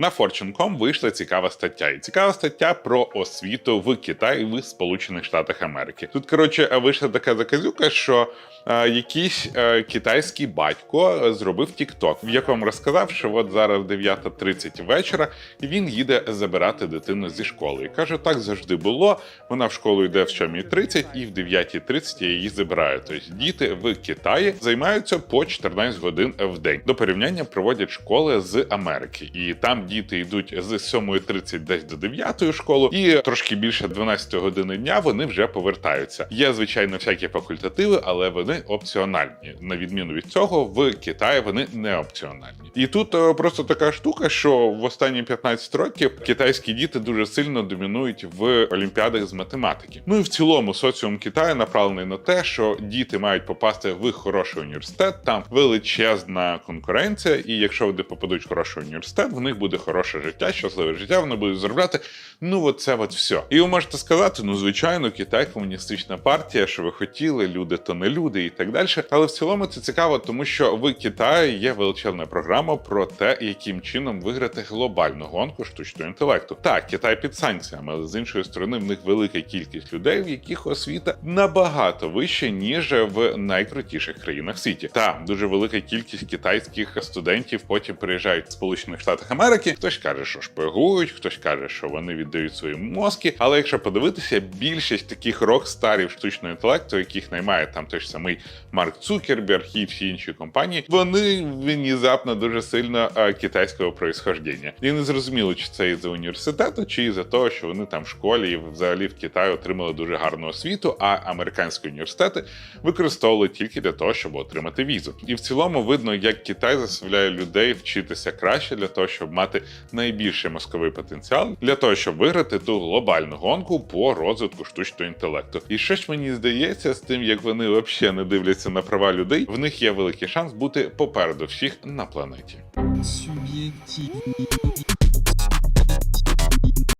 На Fortune.com вийшла цікава стаття, і цікава стаття про освіту в Китаї в Сполучених Штатах Америки. Тут коротше вийшла така заказюка, що якийсь е, китайський батько е, зробив TikTok, в якому розказав, що от зараз 9.30 вечора, і він їде забирати дитину зі школи. І каже, так завжди було. Вона в школу йде в 7.30 і в 9.30 я її забираю. Тобто діти в Китаї займаються по 14 годин в день. До порівняння проводять школи з Америки, і там діти йдуть з 7.30 десь до 9 школу, і трошки більше 12 години дня вони вже повертаються. Є звичайно всякі факультативи, але вони опціональні. На відміну від цього, в Китаї вони не опціональні. І тут е, просто така штука, що в останні 15 років китайські діти дуже сильно домінують в олімпіадах з математики. Ну і в цілому соціум Китаю направлений на те, що діти мають попасти в хороший університет. Там величезна конкуренція, і якщо вони попадуть в хороший університет, в них буде хороше життя, щасливе життя. Вони будуть заробляти. Ну, от це от все. І ви можете сказати: ну, звичайно, Китай комуністична партія, що ви хотіли, люди то не люди, і так далі. Але в цілому це цікаво, тому що в Китаї є величезна програма про те, яким чином виграти глобальну гонку штучного інтелекту. Так, Китай під санкціями, але з іншої сторони, в них велика кількість людей, в яких освіта набагато вища, ніж в найкрутіших країнах світі. Та дуже велика кількість китайських студентів потім приїжджають в Сполучених Штатах Америки. Хтось каже, що шпигують, хтось каже, що вони віддають свої мозки. Але якщо подивитися, більшість таких рок-старів штучного інтелекту, яких наймає там той ж самий Марк Цукерберг і всі інші компанії, вони внезапно дуже сильно е, китайського происхождення. І не зрозуміло, чи це із-за університету, чи із-за того, що вони там в школі і взагалі в Китаї отримали дуже гарну освіту, а американські університети використовували тільки для того, щоб отримати візу. І в цілому видно, як Китай заставляє людей вчитися краще для того, щоб мати найбільший мозковий потенціал, для того, щоб виграти ту глобальну гонку по розвитку штучного інтелекту. І щось мені здається з тим, як вони взагалі не дивляться на права людей, в них є великий шанс бути попереду всіх на планеті. Subjectif.